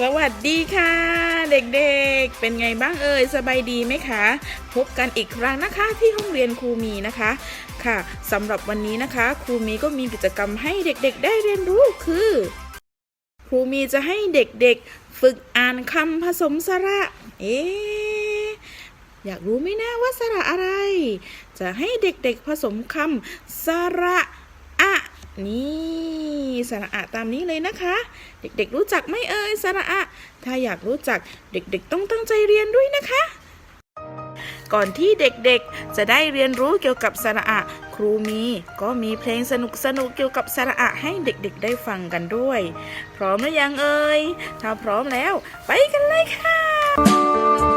สวัสดีค่ะ เด็กๆ เป็นไงบ้างเอ่ยสบายดีไหมคะ พบกันอีกครั้งนะคะที่ห้องเรียนครูมีนะคะค่ะสำหรับวันนี้นะคะครูมีก็มีกิจกรรมให้เด็กๆ ได้เรียนรู้คือครูมีจะให้เด็กๆ ฝึกอ่านคำผสมสระ เอ๊ะอยากรู้ไหมนะว่าสระอะไร จะให้เด็กๆผสมคำสระ นี่สระอะตามนี้เลยนะคะ เด็กๆรู้จักไหมเอ่ยสระอะ ถ้าอยากรู้จักเด็กๆต้องตั้งใจเรียนด้วยนะคะ ก่อนที่เด็กๆจะได้เรียนรู้เกี่ยวกับสระอะ ครูมีก็มีเพลงสนุกๆเกี่ยวกับสระอะให้เด็กๆ ได้ฟังกันด้วย พร้อมหรือยังเอ่ยถ้าพร้อมแล้ว ไปกันเลยค่ะ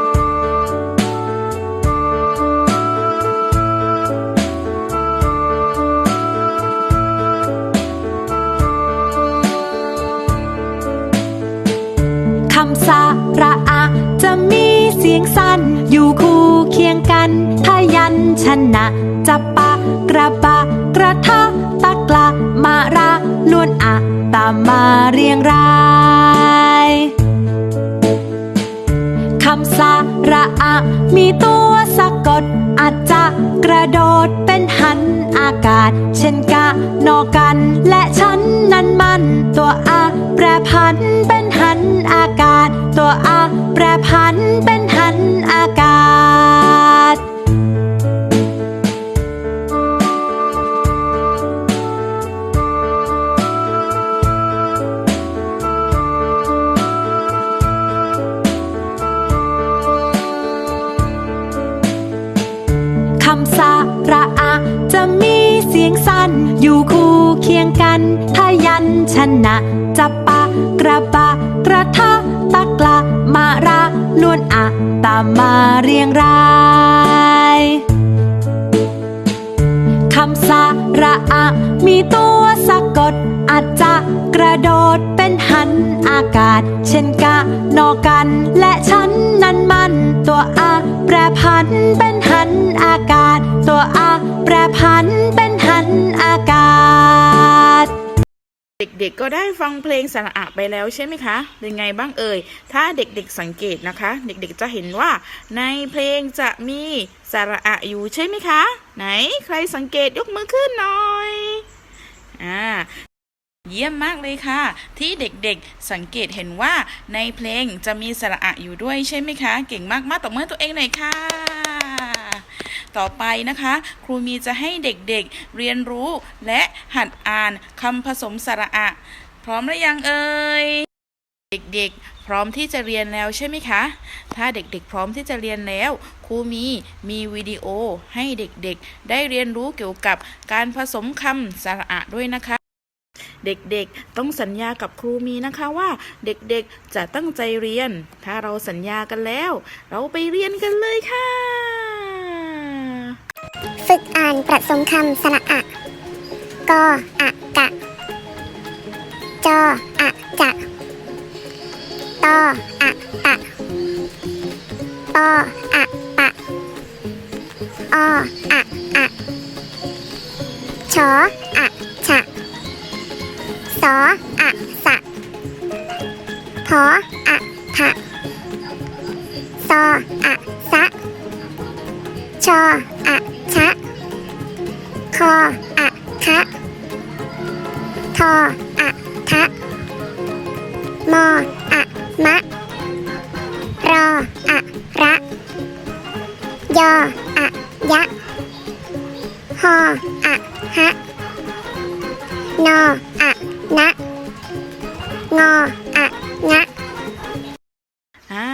สียงสั้น อยู่คู่เคียงกันพยัญชนะจะปะกระบะกระทะตะกละมาระล้วนอะตามมาเรียงรายคำสาระอะมีตัวสะกดอาจจะกระโดดเป็นหันอากาศ เช่นกะนอกันและฉันนั้นมัน ตัวอะแปรพันเป็นหันอากาศ ตัวอะแปรพันเป็น ระอะจะมีเสียงสั้น อยู่คู่เคียงกันพยัญชนะจะปะกระบะกระทะตะกละมาระล้วนอะตามมาเรียงรายคำสาระอะมีตัวสะกดอาจจะกระโดดเป็นหันอากาศ เช่นกะนอกัน และฉันนั้นมัน ตัวอะแปรพันเป็น นอากาศ ตัวอะแปรพันเป็นหันอากาศ เด็กๆก็ได้ฟังเพลงสระอะไปแล้วใช่ไหมคะเป็นไงบ้างเอ่ย ถ้าเด็กๆสังเกตนะคะ เด็กๆจะเห็นว่า ในเพลงจะมีสระอะอยู่ใช่ไหมคะ ไหนใครสังเกตยกมือขึ้นหน่อยอ่าเยี่ยมมากเลยค่ะ ที่เด็กๆสังเกตเห็นว่าในเพลงจะมีสระอะอยู่ด้วยใช่ไหมคะ เก่งมากๆตบมือตัวเองหน่อยค่ะ ต่อไปนะคะ ครูมีจะให้เด็กๆเรียนรู้และหัดอ่านคำผสมสระอะ พร้อมหรือยังเอ่ยเด็กๆ พร้อมที่จะเรียนแล้วใช่ไหมคะ ถ้าเด็กๆ พร้อมที่จะเรียนแล้ว ครูมีมีวิดีโอให้เด็กๆ ได้เรียนรู้เกี่ยวกับการผสมคำสระอะด้วยนะคะ เด็กๆ ต้องสัญญากับครูมีนะคะว่า เด็กๆ จะตั้งใจเรียน ถ้าเราสัญญากันแล้ว เราไปเรียนกันเลยค่ะ กอ่านประสมคำสระอะกออะกะ จออะจะตออะตะปออะปะออะอะชออะฉะสออะสะพออะทะซออะสะชออะ ชะคออะคะทออะทะมออะมะรออะระยออะยะฮออะฮะนออะนะงออะงะอ่า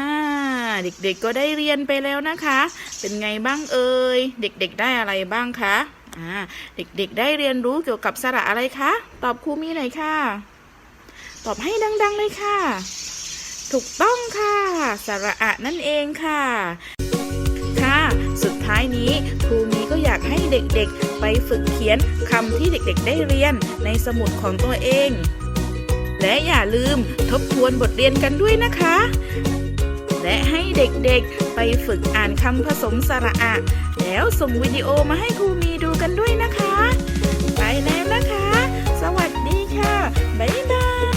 เด็กๆก็ได้เรียนไปแล้วนะคะ เป็นไงบ้างเอ่ย เด็กๆได้อะไรบ้างคะ อ่าเด็กๆได้เรียนรู้เกี่ยวกับสระอะไรคะ ตอบครูมีหน่อยค่ะ ตอบให้ดัง ๆ เลยค่ะ ถูกต้องค่ะ สระอะนั่นเองค่ะ ค่ะ สุดท้ายนี้ครูมีก็อยากให้เด็กๆ ไปฝึกเขียนคำที่เด็กๆ ได้เรียนในสมุดของตัวเองและอย่าลืมทบทวนบทเรียนกันด้วยนะคะ และให้เด็กๆ ไปฝึกอ่านคำผสมสระอะ แล้วส่งวิดีโอมาให้ครูมีดูกันด้วยนะคะ ไปแล้วนะคะ สวัสดีค่ะ บ๊ายบาย